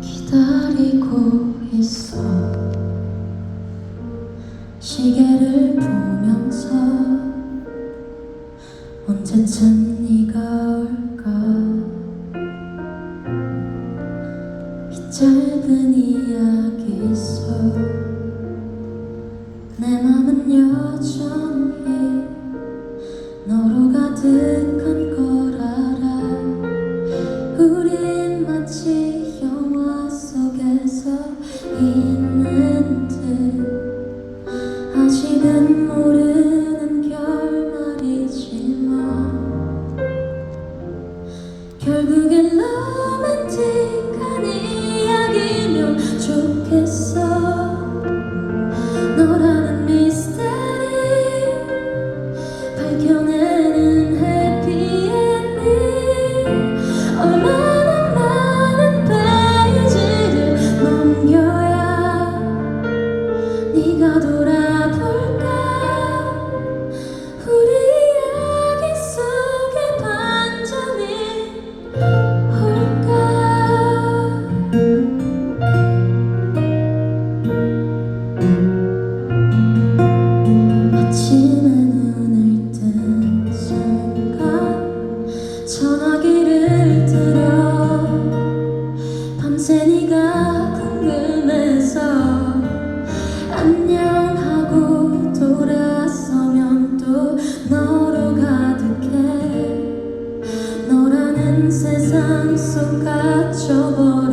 기다리고 있어. 시계를 보면서 언제쯤 네가 올 짧은 이야기 속내 맘은 여전히 너로 가득한 걸 알아. 우린 마치 영화 속에서 있는 전화기를 들어 밤새 네가 궁금해서 안녕 하고 돌아서면 또 너로 가득해. 너라는 세상 속 갇혀버린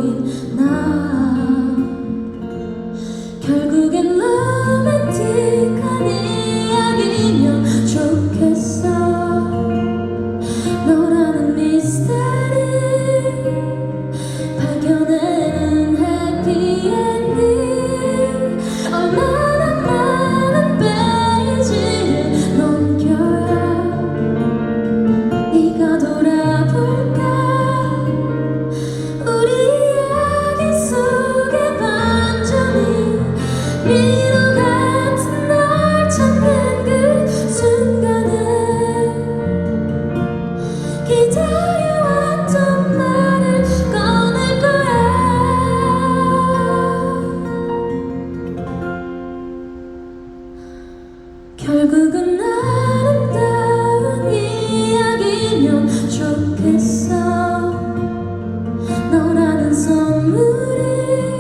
그건 아름다운 이야기면 좋겠어? 너라는 선물이